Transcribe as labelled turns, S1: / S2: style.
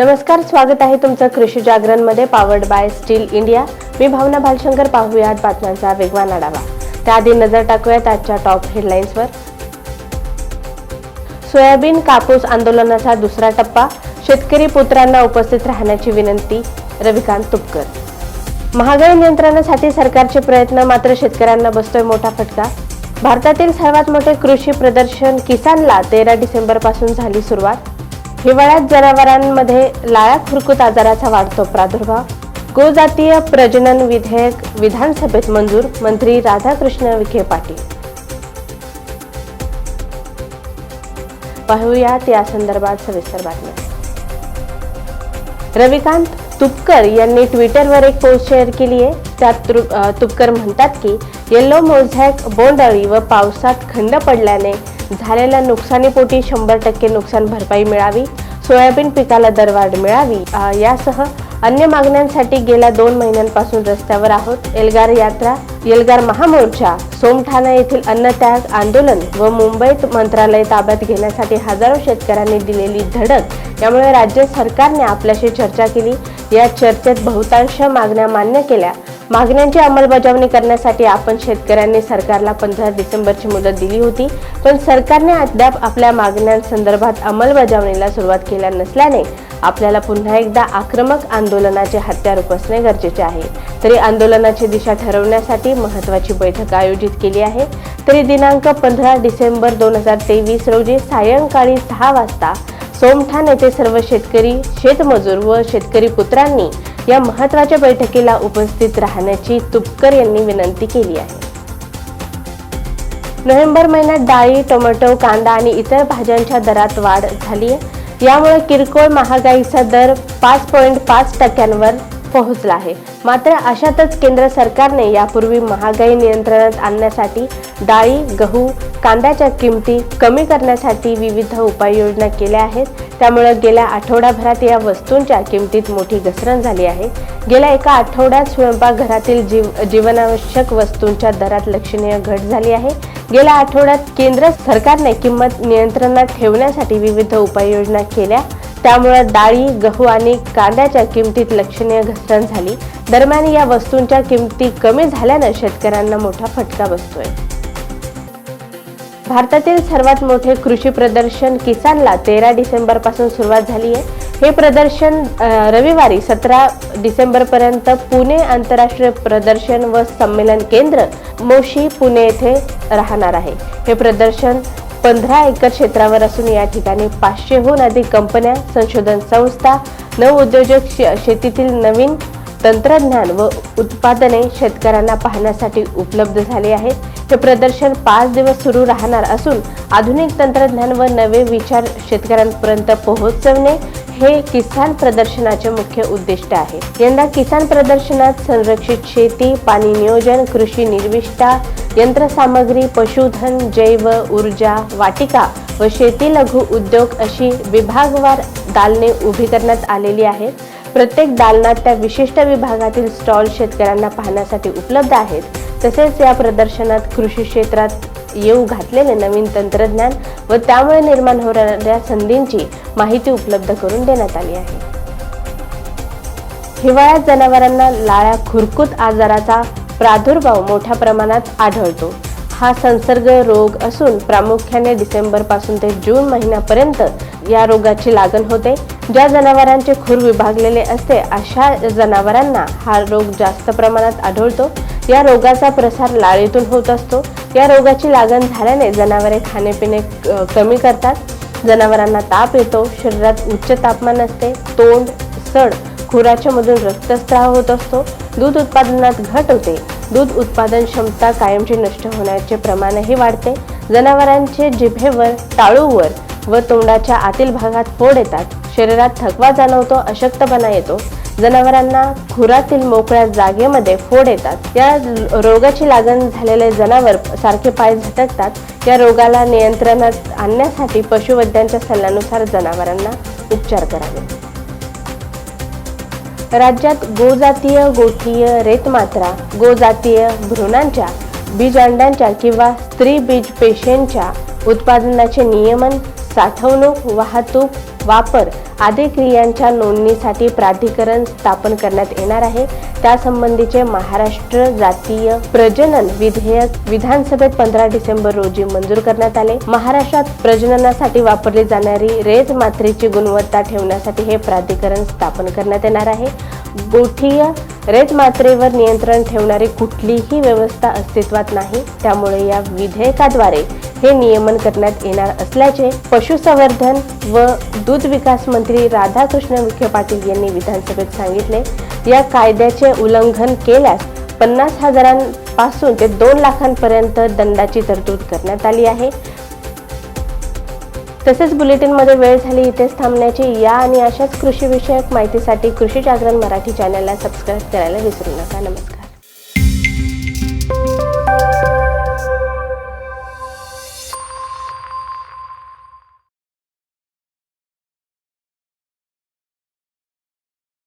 S1: नमस्कार स्वागत आहे तुमचं कृषी जागरणमध्ये पावर्ड बाय स्टील इंडिया मी भावना भालशंकर पाहूयात बातम्यांचा वेगवान आढावा. त्याआधी नजर टाकूयात आजच्या टॉप हेडलाईन्सवर सोयाबीन कापूस आंदोलनाचा दुसरा टप्पा. शेतकरी पुत्रांना उपस्थित राहण्याची विनंती रविकांत तुपकर. महागाई नियंत्रणासाठी सरकारचे प्रयत्न मात्र शेतकऱ्यांना बसतोय मोठा फटका. भारतातील सर्वात मोठे कृषी प्रदर्शन किसानला तेरा डिसेंबरपासून झाली सुरुवात. हिवाळ्यात जनावरांमध्ये लाळा खुरकूत आजाराचा वाढतो प्रादुर्भाव. गोजातीय प्रजनन विधेयक विधानसभेत मंजूर मंत्री राधाकृष्ण विखे पाटील. पाहूयात या संदर्भात सविस्तर बातम्या. रविकांत तुपकर यांनी ट्विटरवर एक पोस्ट शेअर केली आहे. त्यात तुपकर म्हणतात की येल्लो मोझॅक बोंडअळी व पावसात खंड पडल्याने झालेल्या नुकसानीपोटी शंभर टक्के नुकसान भरपाई मिळावी सोयाबीन पिकाला दरवाढ मिळावी यासह अन्य मागण्यांसाठी गेल्या दोन महिन्यांपासून रस्त्यावर आहोत. एल्गार यात्रा एल्गार महामोर्चा सोमठाणा येथील अन्नत्याग आंदोलन व मुंबईत मंत्रालय ताब्यात घेण्यासाठी हजारो शेतकऱ्यांनी दिलेली धडक यामुळे राज्य सरकारने आपल्याशी चर्चा केली. या चर्चेत बहुतांश मागण्या मान्य केल्या. मागण्यांची अंमलबजावणी करण्यासाठी आपण शेतकऱ्यांनी सरकारला पंधरा डिसेंबरची मुदत दिली होती पण सरकारने अद्याप आपल्या मागण्यांसंदर्भात अंमलबजावणीला सुरुवात केल्या नसल्याने आपल्याला पुन्हा एकदा आक्रमक आंदोलनाचे हत्यार उपसणे गरजेचे आहे. तरी आंदोलनाची दिशा ठरवण्यासाठी महत्त्वाची बैठक आयोजित केली आहे. तरी दिनांक पंधरा डिसेंबर दोन हजार तेवीस रोजी सायंकाळी सहा वाजता सोमठाण येथे सर्व शेतकरी शेतमजूर व शेतकरी पुत्रांनी या महत्त्वाच्या बैठकीला उपस्थित राहण्याची तुपकर यांनी विनंती केली आहे. नोव्हेंबर महिन्यात डाळी टोमॅटो कांदा आणि इतर भाज्यांच्या दरात वाढ झाली आहे यामुळे किरकोळ महागाईचा दर पाच पॉईंट पाच टक्क्यांवर पोहोचला आहे. मात्र अशातच केंद्र सरकारने यापूर्वी महागाई नियंत्रणात आणण्यासाठी डाळी गहू कांद्याच्या किमती कमी करण्यासाठी विविध उपाययोजना केल्या आहेत. त्यामुळे गेल्या आठवड्याभरात या वस्तूंच्या किमतीत मोठी घसरण झाली आहे. गेल्या एका आठवड्यात स्वयंपाकघरातील जीव जीवनावश्यक वस्तूंच्या दरात लक्षणीय घट झाली आहे. गेल्या आठवड्यात केंद्र सरकारने किंमत नियंत्रणात ठेवण्यासाठी विविध उपाययोजना केल्या. त्यामुळे डाळी गहू आणि कांद्याच्या किमतीत लक्षणीय घसरण झाली. दरम्यान या वस्तूंच्या किमती कमी झाल्यानं शेतकऱ्यांना मोठा फटका बसतोय. भारतातील सर्वात मोठे कृषी प्रदर्शन किसानला तेरा डिसेंबरपासून सुरुवात झाली आहे. हे प्रदर्शन रविवारी सतरा डिसेंबर पर्यंत पुणे आंतरराष्ट्रीय प्रदर्शन व संमेलन केंद्र मोशी पुणे येथे राहणार आहे. हे प्रदर्शन पंधरा एकर क्षेत्रावर असून या ठिकाणी पाचशेहून अधिक कंपन्या संशोधन संस्था नवउद्योजक शेतीतील नवीन तंत्रज्ञान व उत्पादने शेतकऱ्यांना पाहण्यासाठी उपलब्ध झाले आहेत. हे प्रदर्शन पाच दिवस सुरू राहणार असून आधुनिक तंत्रज्ञान व नवे विचार शेतकऱ्यांपर्यंत पोहोचवणे हे किसान प्रदर्शनाचे मुख्य उद्दिष्ट आहे. यंदा किसान प्रदर्शनात संरक्षित शेती पाणी नियोजन कृषी निर्विष्ठा यंत्रसामग्री पशुधन जैव ऊर्जा वाटिका व शेती लघु उद्योग अशी विभागवार दालने उभी करण्यात आलेली आहेत. प्रत्येक दालनात त्या विशिष्ट विभागातील स्टॉल शेतकऱ्यांना पाहण्यासाठी उपलब्ध आहेत. तसेच या प्रदर्शनात कृषी क्षेत्रात येऊ घातलेले नवीन तंत्रज्ञान व त्यामुळे निर्माण होणाऱ्या संधींची माहिती उपलब्ध करून देण्यात आली आहे. हिवाळ्यात जनावरांना लाळ्या खुरकूत आजाराचा प्रादुर्भाव मोठ्या प्रमाणात आढळतो. हा संसर्ग रोग असून प्रामुख्याने डिसेंबरपासून ते जून महिन्यापर्यंत या रोगाची लागण होते. ज्या जनावरांचे खूर विभागलेले असते अशा जनावरांना हा रोग जास्त प्रमाणात आढळतो. या रोगाचा प्रसार लाळेतून होत असतो. या रोगाची लागण झाल्याने जनावरे खाणेपिणे क- कमी करतात. जनावरांना ताप येतो शरीरात उच्च तापमान असते. तोंड सड खुराच्या मधून रक्तस्राव होत असतो. दूध उत्पादनात घट होते. दूध उत्पादन क्षमता कायमची नष्ट होण्याचे प्रमाणही वाढते. जनावरांचे जिभेवर टाळूवर व तोंडाच्या आतील भागात फोड येतात. शरीरात थकवा जाणवतो अशक्तपणा येतो. जनावरांना खुरातील मोकळ्या जागेमध्ये फोड येतात. या रोगाची लागण झालेले जनावर सारखे पाय झटकतात. या रोगाला नियंत्रणात आणण्यासाठी पशुवैद्यांच्या सल्ल्यानुसार जनावरांना उपचार करावे. राज्यात गोजातीय गोठीय रेतमात्रा गोजातीय भ्रूणांच्या बीज अंड्यांच्या किंवा स्त्री बीज पेशींच्या उत्पादनाचे नियमन साठवणूक वाहतूक वापर आदी क्रियांच्या नोंदणीसाठी प्राधिकरण स्थापन करण्यात येणार आहे. त्यासंबंधीचे महाराष्ट्र जातीय प्रजनन विधेयक विधानसभेत पंधरा डिसेंबर रोजी मंजूर करण्यात आले. महाराष्ट्रात प्रजननासाठी वापरली जाणारी रेत मात्रेची गुणवत्ता ठेवण्यासाठी हे प्राधिकरण स्थापन करण्यात येणार आहे. गोठीय रेत मात्रेवर नियंत्रण ठेवणारी कुठलीही व्यवस्था अस्तित्वात नाही. त्यामुळे या विधेयकाद्वारे हे नियमन करण्यात येणार असल्याचे पशुसंवर्धन व दूध विकास मंत्री राधाकृष्ण विखे पाटील यांनी विधानसभेत सांगितले. या कायद्याचे उल्लंघन केल्यास पन्नास हजारांपासून ते दोन लाखांपर्यंत दंडाची तरतूद करण्यात आली आहे. तसेच बुलेटिनमध्ये वेळ झाली इथेच थांबण्याची. या आणि अशाच कृषीविषयक माहितीसाठी कृषी जागरण मराठी चॅनलला सबस्क्राईब करायला विसरू नका. नमस्कार.